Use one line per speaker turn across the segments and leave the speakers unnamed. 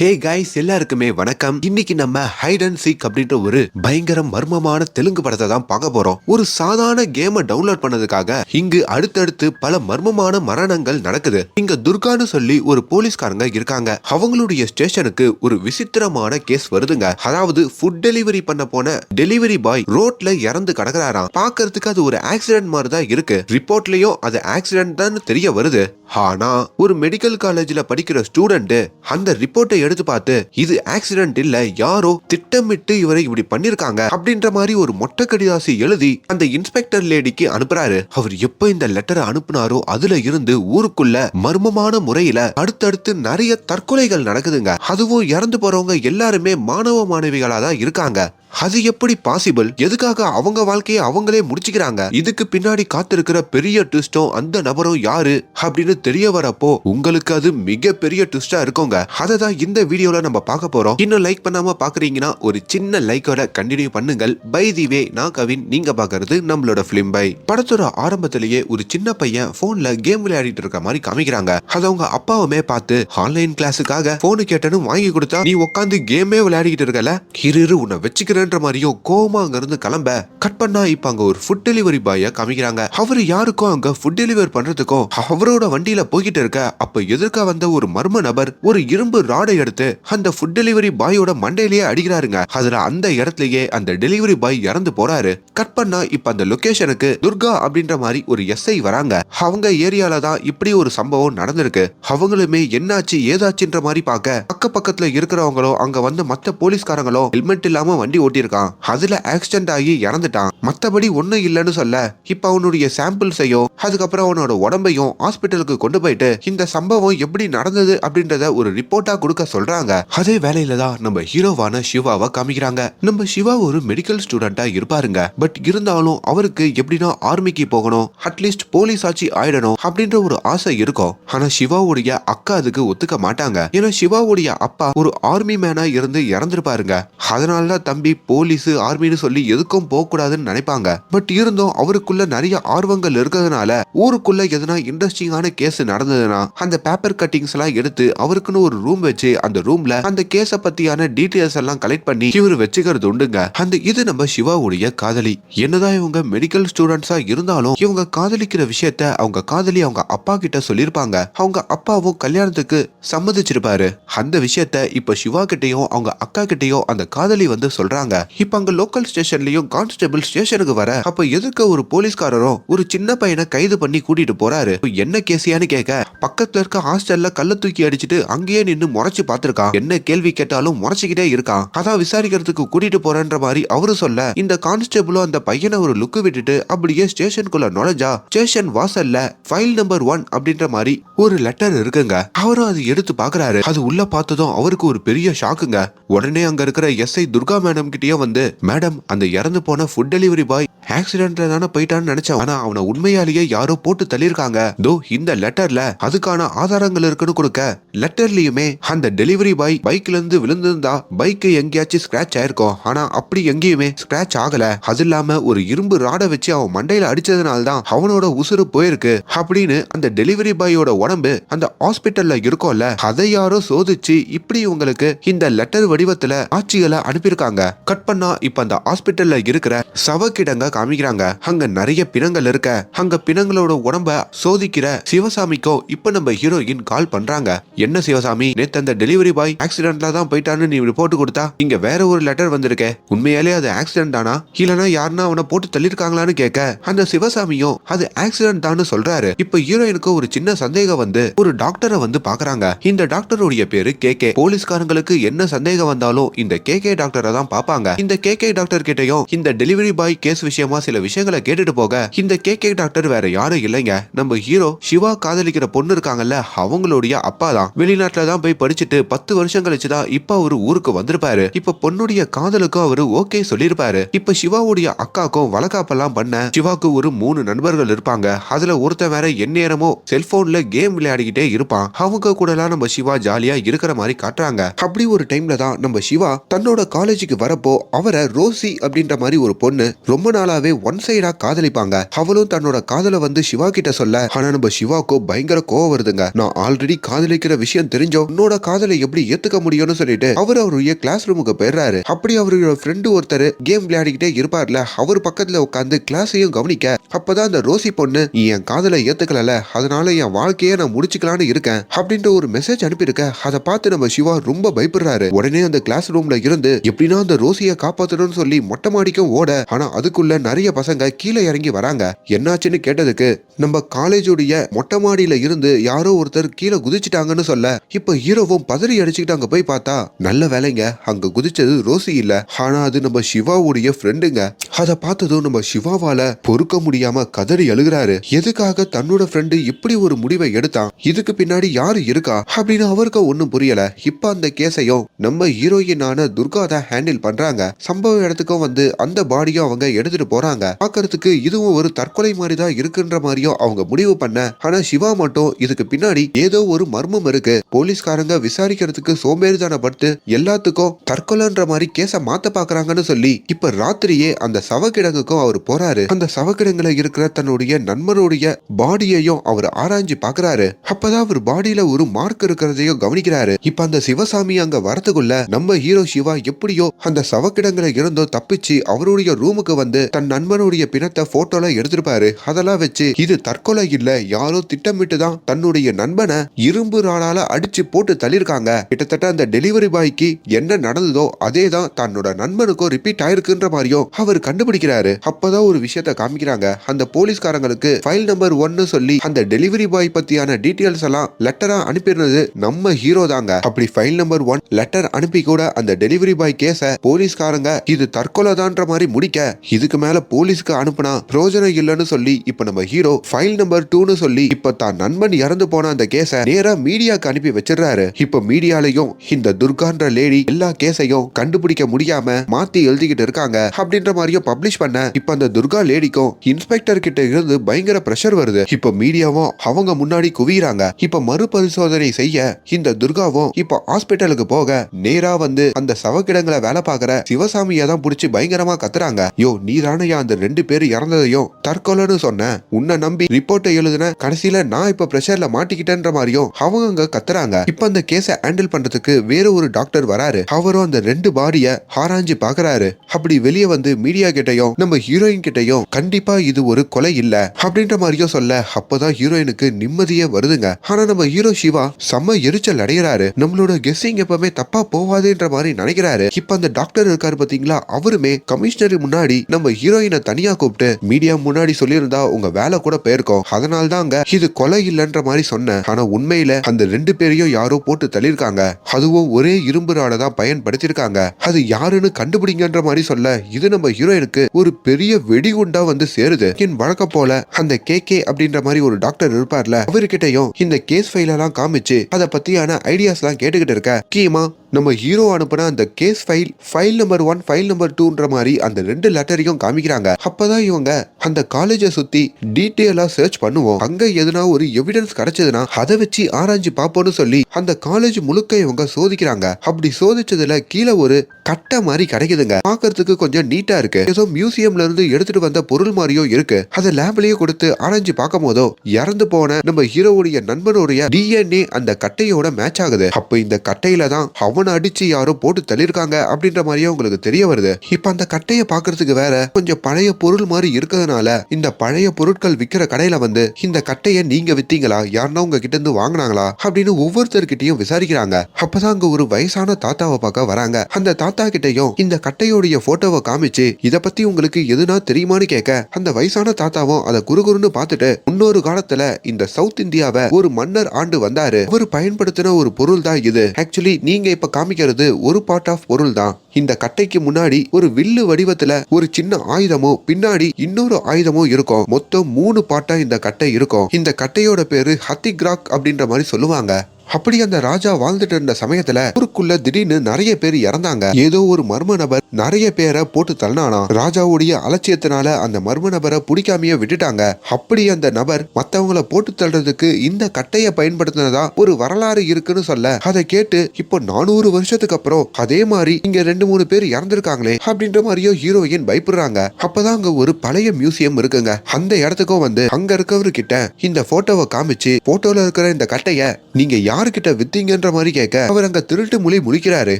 Hey guys எல்லாருக்குமே வணக்கம். இன்னைக்கு நம்ம ஹைட் அண்ட் சீக் அப்படின்ற ஒரு பயங்கர மர்மமான தெலுங்கு படத்தை தான் பார்க்க போறோம். ஒரு சாதாரண கேமை டவுன்லோட் பண்ணதுக்காக இங்கு அடுத்தடுத்து பல மர்மமான மரணங்கள் நடக்குது. இங்க துர்கான்னு சொல்லி ஒரு போலீஸ்காரங்க இருக்காங்க. அவங்களுடைய ஸ்டேஷனுக்கு ஒரு விசித்திரமான கேஸ் வருதுங்க. அதாவது ஃபுட் டெலிவரி பண்ண போன டெலிவரி பாய் ரோட்ல இறந்து கிடக்குறாராம். பாக்குறதுக்கு அது ஒரு ஆக்சிடென்ட் மாதிரி தான் இருக்கு. ரிப்போர்ட்லயும் அது ஆக்சிடென்ட் தான் தெரிய வருது. ஆனா ஒரு மெடிக்கல் காலேஜ்ல படிக்கிற ஸ்டூடெண்ட் அந்த ரிப்போர்ட்டை எடுத்து பார்த்து இது ஆக்சிடென்ட் இல்ல யாரோ திட்டமிட்டு இவரை இப்படி பண்ணிருக்காங்க அப்படின்ற மாதிரி ஒரு மொட்டை கடிதாசி எழுதி அந்த இன்ஸ்பெக்டர் லேடிக்கு அனுப்புறாரு. அவர் எப்ப இந்த லெட்டரை அனுப்புனாரோ அதுல இருந்து ஊருக்குள்ள மர்மமான முறையில அடுத்தடுத்து நிறைய தற்கொலைகள் நடக்குதுங்க. அதுவும் இறந்து போறவங்க எல்லாருமே மாணவ மாணவிகளா தான் இருக்காங்க. அது எப்படி பாசிபிள் எதுக்காக அவங்க வாழ்க்கையை அவங்களே முடிச்சுக்கிறாங்க? இதுக்கு பின்னாடி காத்திருக்கிற பெரிய ட்விஸ்டும் அந்த நபரும் யாரு? அப்படின்னு தெரிய வரப்போ உங்களுக்கு அது மிக பெரிய ட்விஸ்டா இருக்குங்க. அதை தான் இந்த வீடியோல நம்ம பார்க்க போறோம். இன்னும் லைக் பண்ணாம பாக்குறீங்கன்னா ஒரு சின்ன லைக்கோட கண்டினியூ பண்ணுங்கள். பை தி வே நான் கவின். நீங்க பாக்குறது நம்மளோட பிலிம் பை படத்தோட ஆரம்பத்திலேயே ஒரு சின்ன பையன் போன்ல கேம் விளையாடிட்டு இருக்க மாதிரி காமிக்கிறாங்க. அது அவங்க அப்பாவுமே பார்த்து ஆன்லைன் கிளாஸுக்காக போனு கேட்டனும் வாங்கி கொடுத்தா நீ உட்காந்து கேமே விளையாடிக்கிட்டு இருக்கல? இரு இரு வச்சுக்கிற இல்லைன்ற மாதிரியும் கோமா அங்க இருந்து கிளம்ப கட் பண்ணா இப்ப அங்க ஒரு ஃபுட் டெலிவரி பாய காமிக்கிறாங்க. அவர் யாருக்கும் அங்க ஃபுட் டெலிவரி பண்றதுக்கும் அவரோட வண்டியில போய்கிட்டு இருக்க அப்ப எதிர்க்க வந்த ஒரு மர்ம நபர் ஒரு இரும்பு ராடை எடுத்து அந்த ஃபுட் டெலிவரி பாயோட மண்டையிலேயே அடிக்கிறாருங்க. அதுல அந்த இடத்துலயே அந்த டெலிவரி பாய் இறந்து போறாரு. கட் பண்ணா இப்ப அந்த லொகேஷனுக்கு துர்கா அப்படின்ற மாதிரி ஒரு எஸ்ஐ வராங்க. அவங்க ஏரியால தான் இப்படி ஒரு சம்பவம் நடந்திருக்கு. அவங்களுமே என்னாச்சு ஏதாச்சுன்ற மாதிரி பார்க்க அக்க பக்கத்துல இருக்கிறவங்களோ அங்க வந்து மத்த போலீஸ்காரங்களோ ஹெல்மெட் இல்லாம வண்டி ஓட்டியிருக்கான் அதுல ஆக்சிடென்ட் ஆகி இறந்துட்டான். மத்தபடி ஒண்ணும் இல்லைன்னு சொல்ல இப்ப அவனுடைய சாம்பிள்ஸையும் அதுக்கப்புறம் அவனோட உடம்பையும் ஹாஸ்பிட்டலுக்கு கொண்டு போயிட்டு இந்த சம்பவம் எப்படி நடந்தது அப்படின்றத ஒரு ரிப்போர்ட்டா கொடுக்க சொல்றாங்க. அதே வேலையில தான் நம்ம ஹீரோவான சிவாவை காமிக்கிறாங்க. நம்ம சிவா ஒரு மெடிக்கல் ஸ்டூடெண்டா இருப்பாருங்க. பட் இருந்தாலும் அவருக்கு எப்படின்னா ஆர்மிக்கு போகணும் அட்லீஸ்ட் போலீஸ் ஆட்சி ஆயிடணும் அப்படின்ற ஒரு ஆசை இருக்கும். ஆனா சிவாவுடைய அக்கா அதுக்கு ஒத்துக்க மாட்டாங்க. ஏன்னா சிவாவுடைய அப்பா ஒரு ஆர்மி மேனா இருந்து இறந்திருப்பாருங்க. அதனால தான் தம்பி போலீஸ் ஆர்மின்னு சொல்லி எதுக்கும் போக கூடாதுன்னு நினைப்பாங்க. பட் இருந்தும் அவருக்குள்ள நிறைய ஆர்வங்கள் இருக்கிறதுனால ஊருக்குள்ள எதனா இன்ட்ரெஸ்டிங்கான கேஸ் நடந்ததுன்னா அந்த பேப்பர் கட்டிங்ஸ் எல்லாம் எடுத்து அவருக்குன்னு ஒரு ரூம் வச்சு அந்த ரூம்ல அந்த கேஸ பத்தியான டீடைல்ஸ் எல்லாம் கலெக்ட் பண்ணி இவர் வச்சுக்கிறது உண்டுங்க. அந்த இது நம்ம சிவாவுடைய காதலி. என்னதான் இவங்க மெடிக்கல் ஸ்டூடெண்ட்ஸா இருந்தாலும் இவங்க காதலிக்கிற விஷயத்த அவங்க காதலி அவங்க அப்பா கிட்ட சொல்லியிருப்பாங்க. அவங்க அப்பாவும் கல்யாணத்துக்கு சம்மதிச்சிருப்பாரு. அந்த விஷயத்த இப்ப சிவா கிட்டயும் அவங்க அக்கா கிட்டயும் அந்த காதலி வந்து சொல்றாங்க. இப்ப அங்க லோக்கல் ஸ்டேஷன்லயும் கான்ஸ்டபிள் ஸ்டேஷனுக்கு வர அப்ப எதுக்கு ஒரு போலீஸ்காரரும் ஒரு சின்ன பையனை கைது பண்ணி கூட்டிட்டு போறாரு. என்ன கேசியான்னு கேட்க பக்கத்துல இருக்க ஹாஸ்டல்ல கல்ல தூக்கி அடிச்சிட்டு அங்கேயே நின்னு முறைச்சு பாத்திருக்கான் என்ன கேள்வி கேட்டாலும் முறைச்சுக்கிட்டே இருக்கான் அதான் விசாரிக்கிறதுக்கு கூட்டிட்டு போறேன்ற மாதிரி அவரு சொல்ல இந்த கான்ஸ்டபிளும் அந்த பையனை ஒரு லுக்கு விட்டுட்டு அப்படியே ஸ்டேஷனுக்குள்ள நுழைஞ்சா ஸ்டேஷன் வாசல்ல ஃபைல் நம்பர் ஒன் அப்படின்ற மாதிரி ஒரு லெட்டர் இருக்குங்க. அவரும் அது எடுத்து பாக்குறாரு அது உள்ள பார்த்ததும் அவருக்கு ஒரு பெரிய ஷாக்குங்க உடனே அங்க இருக்கிற எஸ்ஐ துர்கா மேடம் கிட்டயே வந்து மேடம் அந்த இறந்து போன ஃபுட் டெலிவரி பாய் ஆக்சிடென்ட்ல தானே போயிட்டான்னு நினைச்சான். ஆனா அவனை உண்மையாலேயே யாரோ போட்டு தள்ளியிருக்காங்க. தோ இந்த லெட்டர்ல அதுக்கான ஆதாரங்கள் இருக்குன்னு கொடுக்க. லெட்டர்லயுமே அந்த டெலிவரி பாய் பைக்ல இருந்து விழுந்திருந்தா பைக் எங்கேயாச்சும் ஸ்கிராச் ஆயிருக்கும். ஆனா அப்படி எங்கேயுமே ஸ்கிராச் ஆகல. அது இல்லாம ஒரு இரும்பு ராடை வச்சு அவன் மண்டையில அடிச்சதுனால தான் அவனோட உசுறு போயிருக்கு. அப்படின்னு அந்த டெலிவரி பாயோட உடம்பு அந்த ஹாஸ்பிட்டல்ல இருக்கும்ல அதை யாரோ சோதிச்சு இப்படி உங்களுக்கு இந்த லெட்டர் வடிவத்துல ஆட்சிகளை அனுப்பியிருக்காங்க. கட் பண்ணா இப்ப அந்த ஹாஸ்பிட்டல்ல இருக்கிற சவக்கிடங்க காமிக்கிறாங்க. அங்க நிறைய பிணங்கள் இருக்க. அங்க பிணங்களோட உடம்ப சோதிக்கிற சிவசாமிக்கோ இப்ப நம்ம ஹீரோயின் கால் பண்றாங்க. என்ன சிவசாமி? நேத்து அந்த டெலிவரி பாய் ஆக்சிடென்ட்ல தான் போயிட்டான்னு நீ ரிப்போர்ட் கொடுத்தா? இங்க வேற ஒரு லெட்டர் வந்திருக்கே. உண்மையாலே அது ஆக்சிடென்ட் தானா? இல்லனா யாருன்னா அவனை போட்டு தள்ளிருக்காங்களான்னு கேட்க அந்த சிவசாமியும் அது ஆக்சிடென்ட் தான் சொல்றாரு. இப்ப ஹீரோயினுக்கு ஒரு சின்ன சந்தேகம் வந்து ஒரு டாக்டரை வந்து பாக்குறாங்க. இந்த டாக்டருடைய பேரு கே கே. போலீஸ்காரங்களுக்கு என்ன சந்தேகம் வந்தாலும் இந்த கே கே டாக்டரை தான் பாப்பாங்க. இந்த கே கே டாக்டர் கிட்டயும் இந்த டெலிவரி பாய் கேஸ் விஷயமா சில விஷயங்களை கேட்டுட்டு போக. இந்த கே கே டாக்டர் வேற யாரும் இல்லைங்க. நம்ம ஹீரோ சிவா காதலிக்கிற பொண்ணு இருக்காங்கல்ல அவங்களுடைய அப்பா தான். வெளிநாட்டுல தான் போய் படிச்சுட்டு பத்து வருஷம் கழிச்சு தான் இப்ப அவரு ஊருக்கு வந்திருப்பாரு. இப்ப பொண்ணுடைய காதலுக்கும் அவரு ஓகே சொல்லியிருப்பாரு. இப்ப சிவாவுடைய அக்காக்கும் வழக்காப்பெல்லாம் பண்ண சிவாக்கு ஒரு மூணு நண்பர்கள் இருப்பாங்க. அதுல ஒருத்தன் வேற எந்நேரமோ செல்போன்ல கேம் விளையாடிக்கிட்டே இருப்பான். அவங்க கூட எல்லாம் நம்ம சிவா ஜாலியா இருக்கிற மாதிரி காட்டுறாங்க. அப்படி ஒரு டைம்ல தான் நம்ம சிவா தன்னோட காலேஜுக்கு வரப்போ அவரை ரோசி அப்படின்ற மாதிரி ஒரு பொண்ணு ரொம்ப நாளாவே ஒன் சைடா காதலிப்பாங்க. அவளும் தன்னோட காதலை வந்து சிவா கிட்ட சொல்ல ஆனா நம்ம சிவாக்கோ பயங்கர கோவம் வருதுங்க. நான் ஆல்ரெடி காதலிக்கிற விஷயம் தெரிஞ்சோ உன்னோட காதலை எப்படி ஏத்துக்க முடியும்னு சொல்லிட்டு அவர் அவருடைய கிளாஸ் ரூமுக்கு போயிடுறாரு. அப்படி அவரோட ஃப்ரெண்டு ஒருத்தர் கேம் விளையாடிக்கிட்டே இருப்பார்ல அவர் பக்கத்துல உட்காந்து கிளாஸையும் கவனிக்க அப்பதான் அந்த ரோசி பொண்ணு நீ என் காதலை ஏத்துக்கல அதனால என் வாழ்க்கையை நான் முடிச்சுக்கலான்னு இருக்கேன் அப்படின்ற ஒரு மெசேஜ் அனுப்பியிருக்க. அதை பார்த்து நம்ம சிவா ரொம்ப பயப்படுறாரு. உடனே அந்த கிளாஸ் ரூம்ல இருந்து எப்படின்னா அந்த ரோசியை காப்பாத்தணும்னு சொல்லி மொட்டை மாடிக்கும் ஓட ஆனா அதுக்குள்ள நிறைய பசங்க கீழே இறங்கி வராங்க. என்னாச்சுன்னு கேட்டதுக்கு நம்ம காலேஜுடைய மொட்டை மாடியில இருந்து யாரோ ஒருத்தர் கீழே குதிச்சிட்டாங்கன்னு சொல்ல இப்ப ஹீரோவும் பதறி அடிச்சுக்கிட்டு அங்க போய் பார்த்தா நல்ல வேலைங்க. அங்க குதிச்சது ரோசி இல்ல. ஆனா அது நம்ம சிவாவுடைய ஃப்ரெண்டுங்க அதை பார்த்ததும் நம்ம சிவாவால பொறுக்க முடியாம கதறி அழுகிறாரு. எதுக்காக தன்னோட ஃப்ரெண்டு இப்படி ஒரு முடிவை எடுத்தான்? இதுக்கு பின்னாடி யாரு இருக்கா? அப்படின்னு அவருக்கு ஒண்ணும் புரியல. இப்ப அந்த கேஸையும் நம்ம ஹீரோயினான துர்கா தான் ஹேண்டில் பண்றாங்க. சம்பவ இடத்துக்கும் வந்து அந்த பாடியும் அவங்க எடுத்துட்டு போறாங்க. பாக்குறதுக்கு இதுவும் ஒரு தற்கொலை மாதிரி தான் இருக்குன்ற மாதிரியும் அவங்க முடிவு பண்ண ஆனா சிவா மட்டும் இதுக்கு பின்னாடி ஏதோ ஒரு மர்மம் இருக்கு. போலீஸ்காரங்க விசாரிக்கிறதுக்கு சோம்பேறிதானப்பட்டு எல்லாத்துக்கும் தற்கொலைன்ற மாதிரி கேஸ மாத்த பாக்குறாங்கன்னு சொல்லி இப்ப ராத்திரியே அந்த சவக்கிடங்குக்கும் அவர் போறாரு. அந்த சவக்கிடங்குல இருக்கிற தன்னுடைய நண்பனுடைய பாடியையும் அவர் ஆராய்ஞ்சு பாக்குறாரு. அப்பதான் அவர் பாடியில ஒரு மார்க் இருக்கிறதையும் கவனிக்கிறாரு. இப்ப அந்த சிவசாமி அங்க வரதுக்குள்ள நம்ம ஹீரோ சிவா எப்படியோ அந்த சவக்கிடங்களை இருந்தோ தப்பிச்சு அவருடைய ரூமுக்கு வந்து தன் நண்பனுடைய பிணத்தை போட்டோல எடுத்திருப்பாரு. அதெல்லாம் வச்சு இது தற்கொலை இல்ல. யாரோ திட்டமிட்டு தான் தன்னுடைய நண்பனை இரும்பு ராளால அடிச்சு போட்டு தள்ளியிருக்காங்க. கிட்டத்தட்ட அந்த டெலிவரி பாய்க்கு என்ன நடந்ததோ அதே தான் தன்னோட நண்பனுக்கும் ரிப்பீட் ஆயிருக்குன்ற மாதிரியும் அவர் கண்டுபிடிக்கிறாரு. அப்பதான் ஒரு விஷயத்த காமிக்கிறாங்க. அந்த போலீஸ்காரங்களுக்கு ஃபைல் நம்பர் ஒன்னு சொல்லி அந்த டெலிவரி பாய் பத்தியான டீட்டெயில்ஸ் எல்லாம் லெட்டரா அனுப்பியிருந்தது நம்ம ஹீரோ தாங்க. அப்படி ஃபைல் நம்பர் ஒன் லெட்டர் அனுப்பி கூட அந்த டெலிவரி பாய் கேஸ போலீஸ்காரங்க இது தற்கொலை தான்ற மாதிரி முடிக்க இதுக்கு மேல போலீஸ்க்கு அனுப்புனா பிரயோஜனம் இல்லைன்னு சொல்லி இப்ப நம்ம ஹீரோ ஃபைல் நம்பர் டூன்னு சொல்லி இப்ப தான் நண்பன் இறந்து போன அந்த கேஸ நேரா மீடியாக்கு அனுப்பி வச்சிடுறாரு. இப்ப மீடியாலையும் இந்த துர்கான்ற லேடி எல்லா கேஸையும் கண்டுபிடிக்க முடியாம மாத்தி எழுதிக்கிட்டு இருக்காங்க அப்படின்ற மாதிரியும் பப்ளிஷ் பண்ண இப்ப அந்த துர்கா லேடிக்கும் இன்ஸ்பெக்டர் கிட்ட இருந்து பயங்கர பிரஷர் வருது. இப்ப மீடியாவும் அவங்க முன்னாடி குவியறாங்க. இப்ப மறுபரிசோதனை செய்ய இந்த துர்காவும் இப்ப ஹாஸ்பிட்டலுக்கு போக நேரா வந்து அந்த சவக்கிடங்களை வேலை பார்க்கற சிவசாமியை தான் பிடிச்சி பயங்கரமா கத்துறாங்க. யோ நீதான தானையா அந்த ரெண்டு பேர் இறந்ததையும் தற்கொலைன்னு சொன்ன. உன்னை நம்பி ரிப்போர்ட்டை எழுதுன கடைசியில நான் இப்ப பிரஷர்ல மாட்டிக்கிட்டேன்ற மாதிரியும் அவங்க அங்க கத்துறாங்க. இப்ப அந்த கேஸை ஹேண்டில் பண்றதுக்கு வேற ஒரு டாக்டர் வராரு. அவரும் அந்த ரெண்டு பாடிய ஆராய்ஞ்சு பாக்குறாரு. அப்படி வெளியே வந்து மீடியா கிட்டையும் நம்ம ஹீரோயின் கிட்டையும் கண்டிப்பா இது ஒரு கொலை இல்ல அப்படின்ற மாதிரியும் சொல்ல அப்பதான் ஹீரோயினுக்கு நிம்மதியே வருதுங்க. ஆனா நம்ம ஹீரோ சிவா செம்ம எரிச்சல் அடைகிறாரு நம்மளோட கெஸ்ஸிங் எப்பவுமே தப்பா போவாதுன்ற மாதிரி நினைக்கிறாரு. இப்ப அந்த டாக்டர் இருக்காரு பாத்தீங்களா? அவருமே கமிஷனர் முன்னாடி நம்ம ஹீரோ ஹீரோயினை தனியா கூப்பிட்டு மீடியா முன்னாடி சொல்லியிருந்தா உங்க வேலை கூட போயிருக்கோம். அதனால தாங்க இது கொலை இல்லைன்ற மாதிரி சொன்னேன். ஆனா உண்மையில அந்த ரெண்டு பேரையும் யாரோ போட்டு தள்ளியிருக்காங்க. அதுவும் ஒரே இரும்பு ராட தான் பயன்படுத்தியிருக்காங்க. அது யாருன்னு கண்டுபிடிங்கன்ற மாதிரி சொல்ல இது நம்ம ஹீரோயினுக்கு ஒரு பெரிய வெடிகுண்டா வந்து சேருது. என் வழக்கம் போல அந்த கே கே அப்படின்ற மாதிரி ஒரு டாக்டர் இருப்பார்ல அவர்கிட்டயும் இந்த கேஸ் ஃபைலெல்லாம் காமிச்சு அதை பத்தியான ஐடியாஸ் எல்லாம் கேட்டுக்கிட்டு இருக்க. முக்கியமா நம்ம ஹீரோ அனுப்புன அந்த case file file number one file number டூன்ற மாதிரி அந்த ரெண்டு லெட்டரையும் ஆரம்பிக்கிறாங்க. அப்பதான் இவங்க அந்த காலேஜை சுத்தி டீட்டெயிலா சர்ச் பண்ணுவோம். அங்க எதுனா ஒரு எவிடன்ஸ் கிடைச்சதுன்னா அதை வச்சு ஆராய்ஞ்சு பார்ப்போம்னு சொல்லி அந்த காலேஜ் முழுக்க இவங்க சோதிக்கிறாங்க. அப்படி சோதிச்சதுல கீழே ஒரு கட்டை மாதிரி கிடைக்குதுங்க. பாக்குறதுக்கு கொஞ்சம் நீட்டா இருக்கு. ஏதோ மியூசியம்ல இருந்து எடுத்துட்டு வந்த பொருள் மாதிரியும் இருக்கு. அதை லேப்லயே கொடுத்து ஆராய்ஞ்சு பார்க்கும் போதோ இறந்து போன நம்ம ஹீரோவுடைய நண்பனுடைய டிஎன்ஏ அந்த கட்டையோட மேட்ச் ஆகுது. அப்ப இந்த கட்டையில தான் அவனை அடிச்சு யாரோ போட்டு தள்ளிருக்காங்க அப்படின்ற மாதிரியே உங்களுக்கு தெரிய வருது. இப்ப அந்த கட்டையை பாக்குறதுக்கு வேற கொஞ்சம் பழைய பொருள் மாதிரி இருக்கிறதுனால இந்த பழைய பொருட்கள் விக்கிற கடையில வந்து இந்த கட்டையை நீங்க வித்தீங்களா? யாருன்னா உங்க கிட்ட இருந்து வாங்கினாங்களா? அப்படின்னு ஒவ்வொருத்தர்கிட்டயும் விசாரிக்கிறாங்க. அப்பதான் அங்க ஒரு வயசான தாத்தாவை பார்க்க வராங்க. அந்த தாத்தா தாத்தா கிட்டயும் இந்த கட்டையோடைய போட்டோவை காமிச்சு இத பத்தி உங்களுக்கு எதுனா தெரியுமான்னு கேட்க அந்த வயசான தாத்தாவும் அதை குறுகுறுன்னு பார்த்துட்டு முன்னொரு காலத்துல இந்த சவுத் இந்தியாவை ஒரு மன்னர் ஆண்டு வந்தாரு. அவர் பயன்படுத்தின ஒரு பொருள் தான் இது. ஆக்சுவலி நீங்க இப்ப காமிக்கிறது ஒரு பார்ட் ஆஃப் பொருள் தான் இந்த கட்டைக்கு முன்னாடி ஒரு வில்லு வடிவத்துல ஒரு சின்ன ஆயுதமும் பின்னாடி இன்னொரு ஆயுதமும் இருக்கும். மொத்தம் மூணு பாட்டா இந்த கட்டை இருக்கும். இந்த கட்டையோட பேரு ஹத்திகிராக் அப்படின்ற மாதிரி சொல்லுவாங்க. அப்படி அந்த ராஜா வாழ்ந்துட்டு இருந்த சமயத்துல ஊருக்குள்ள திடீர்னு நிறைய பேர் இறந்தாங்க. ஏதோ ஒரு மர்ம நபர் நிறைய பேரை போட்டு தள்ளினானா. ராஜாவுடைய அலட்சியத்தினால அந்த மர்ம நபரை பிடிக்காமையே விட்டுட்டாங்க. அப்படி அந்த நபர் மத்தவங்களை போட்டு தள்ளுறதுக்கு இந்த கட்டையை பயன்படுத்தினதா ஒரு வரலாறு இருக்குன்னு சொல்ல அதை கேட்டு இப்போ நானூறு வருஷத்துக்கு அப்புறம் அதே மாதிரி இங்க ரெண்டு மூணு பேர் இறந்துருக்காங்களே அப்படின்ற மாதிரியோ ஹீரோயின் பயப்படுறாங்க. அப்பதான் அங்க ஒரு பழைய மியூசியம் இருக்குங்க. அந்த இடத்துக்கும் வந்து அங்க இருக்கவரு கிட்ட இந்த போட்டோவை காமிச்சு போட்டோல இருக்கிற இந்த கட்டைய நீங்க யாருக்கிட்ட வித்தீங்கன்ற மாதிரி கேட்க அவர் அங்க திருட்டு மொழி முழிக்கிறாரு.